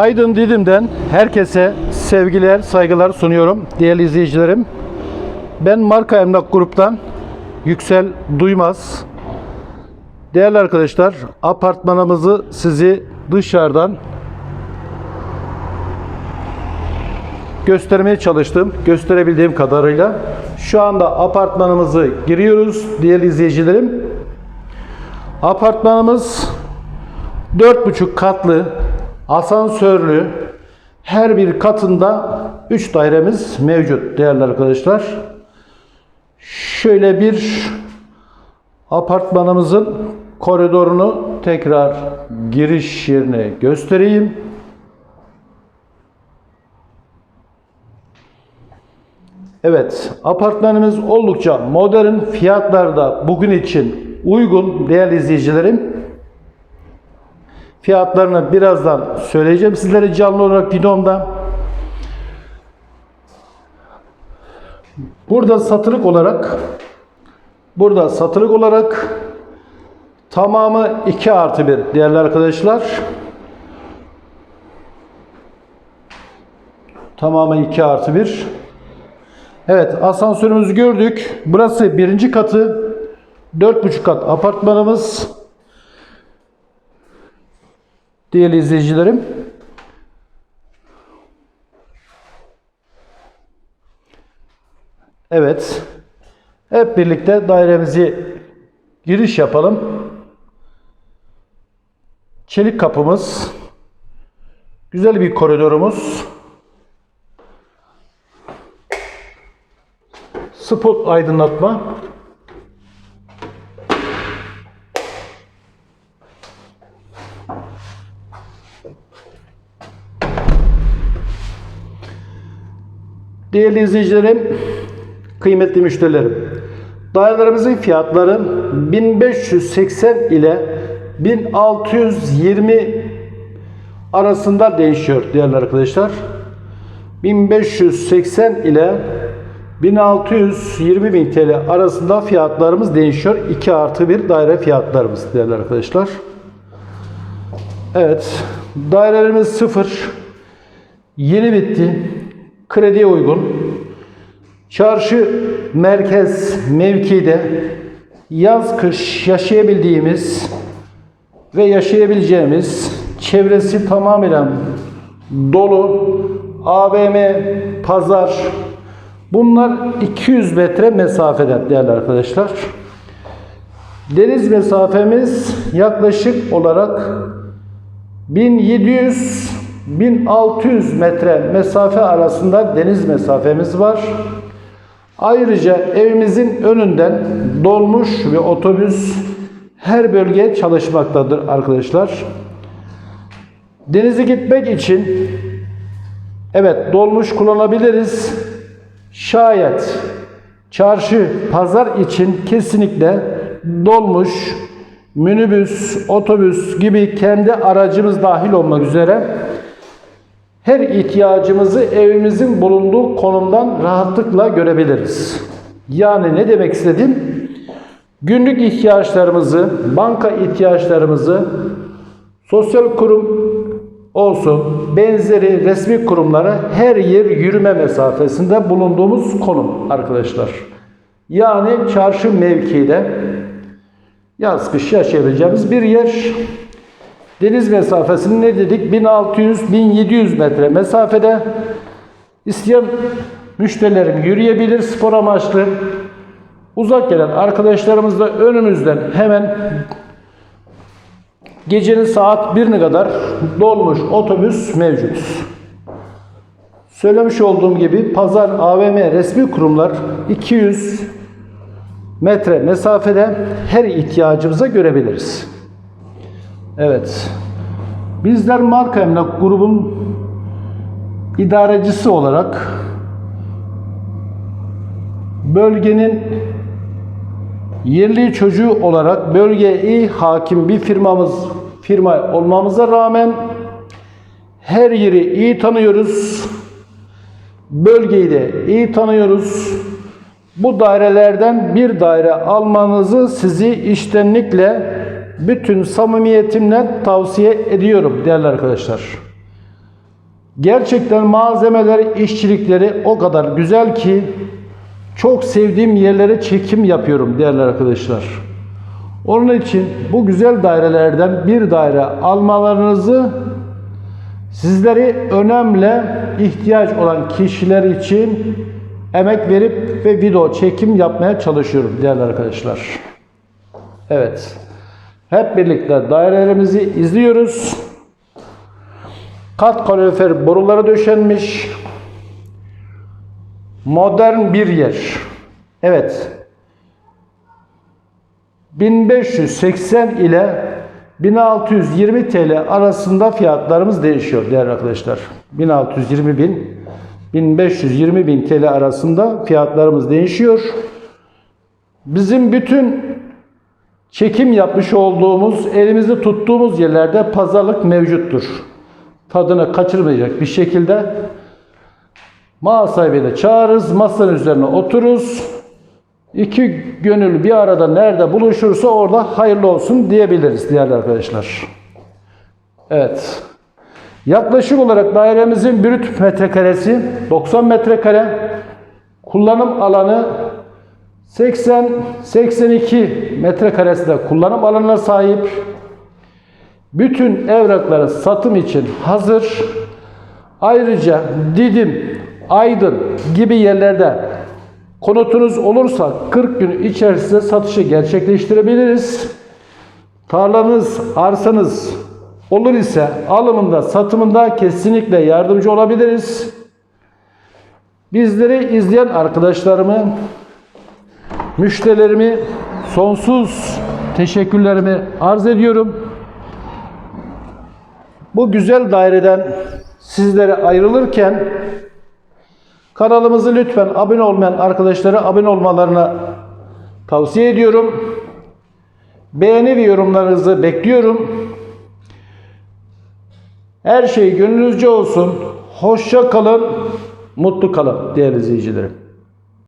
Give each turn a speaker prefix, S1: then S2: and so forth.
S1: Aydın Didim'den herkese sevgiler, saygılar sunuyorum değerli izleyicilerim. Ben Marka Emlak Grup'tan Yüksel Duymaz. Değerli arkadaşlar, apartmanımızı sizi dışarıdan göstermeye çalıştım. Gösterebildiğim kadarıyla. Şu anda apartmanımızı giriyoruz değerli izleyicilerim. Apartmanımız 4,5 katlı, asansörlü, her bir katında 3 dairemiz mevcut değerli arkadaşlar. Şöyle bir apartmanımızın koridorunu tekrar giriş yerine göstereyim. Evet, apartmanımız oldukça modern, fiyatları da bugün için uygun değerli izleyicilerim. Fiyatlarını birazdan söyleyeceğim sizlere canlı olarak videomda. Burada satılık olarak burada satılık olarak tamamı 2 artı 1 değerli arkadaşlar. Tamamı 2 artı 1. Evet asansörümüzü gördük. Burası birinci katı. 4,5 kat apartmanımız. Değerli izleyicilerim. Evet. Hep birlikte dairemizi giriş yapalım. Çelik kapımız. Güzel bir koridorumuz. Spot aydınlatma. Değerli izleyicilerim, kıymetli müşterilerim. Dairelerimizin fiyatları 1580 ile 1620 arasında değişiyor değerli arkadaşlar. 1580 ile 1620 bin TL arasında fiyatlarımız değişiyor. 2 artı 1 daire fiyatlarımız değerli arkadaşlar. Evet. Dairelerimiz sıfır. Yeni bitti. Krediye uygun. Çarşı merkez mevkide yaz kış yaşayabildiğimiz ve yaşayabileceğimiz çevresi tamamen dolu AVM, pazar, Bunlar 200 metre mesafede değerli arkadaşlar. Deniz mesafemiz yaklaşık olarak 1700-1600 metre mesafe arasında deniz mesafemiz var. Ayrıca evimizin önünden dolmuş ve otobüs her bölge çalışmaktadır arkadaşlar. Denize gitmek için evet dolmuş kullanabiliriz. Şayet çarşı, pazar için kesinlikle dolmuş, minibüs, otobüs gibi kendi aracımız dahil olmak üzere her ihtiyacımızı evimizin bulunduğu konumdan rahatlıkla görebiliriz. Yani ne demek istedim? Günlük ihtiyaçlarımızı, banka ihtiyaçlarımızı, sosyal kurum olsun, benzeri resmi kurumlara her yer yürüme mesafesinde bulunduğumuz konum arkadaşlar. Yani çarşı mevkiide yaz kış yaşayabileceğimiz bir yer. Deniz mesafesini ne dedik? 1600-1700 metre mesafede. İsteyen müşterilerim yürüyebilir spor amaçlı. Uzak gelen arkadaşlarımız da önümüzden hemen Gecenin saat 1'ine kadar dolmuş otobüs mevcut. Söylemiş olduğum gibi pazar AVM resmi kurumlar 200 metre mesafede her ihtiyacımıza görebiliriz. Evet. Bizler marka emlak grubun idarecisi olarak bölgenin yerli çocuğu olarak bölgeye iyi hakim bir firmamız firma olmamıza rağmen her yeri iyi tanıyoruz. Bölgeyi de iyi tanıyoruz. Bu dairelerden bir daire almanızı sizi iştenlikle bütün samimiyetimle tavsiye ediyorum değerli arkadaşlar. Gerçekten malzemeleri, işçilikleri o kadar güzel ki çok sevdiğim yerlere çekim yapıyorum değerli arkadaşlar. Onun için bu güzel dairelerden bir daire almalarınızı sizleri önemli ihtiyaç olan kişiler için emek verip ve video çekim yapmaya çalışıyorum değerli arkadaşlar. Evet. Hep birlikte dairelerimizi izliyoruz. Kat kalorifer boruları döşenmiş. Modern bir yer. Evet. 1580 ile 1620 TL arasında fiyatlarımız değişiyor değerli arkadaşlar. 1620 bin 1520 bin TL arasında fiyatlarımız değişiyor. Bizim bütün çekim yapmış olduğumuz, elimizi tuttuğumuz yerlerde pazarlık mevcuttur. Tadını kaçırmayacak bir şekilde mal sahibini çağırırız, masanın üzerine otururuz. İki gönül bir arada nerede buluşursa orada hayırlı olsun diyebiliriz değerli arkadaşlar. Evet. Yaklaşık olarak dairemizin brüt metrekaresi 90 metrekare. Kullanım alanı 80-82 metrekaresinde kullanım alanına sahip. Bütün evrakları satım için hazır. Ayrıca Didim, Aydın gibi yerlerde konutunuz olursa 40 gün içerisinde satışı gerçekleştirebiliriz. Tarlanız, arsanız olur ise alımında, satımında kesinlikle yardımcı olabiliriz. Bizleri izleyen arkadaşlarımı, müşterilerimi sonsuz teşekkürlerimi arz ediyorum. Bu güzel daireden sizlere ayrılırken kanalımızı lütfen abone olmayan arkadaşlara abone olmalarını tavsiye ediyorum. Beğeni ve yorumlarınızı bekliyorum. Her şey gönlünüzce olsun. Hoşça kalın, mutlu kalın değerli izleyicilerim.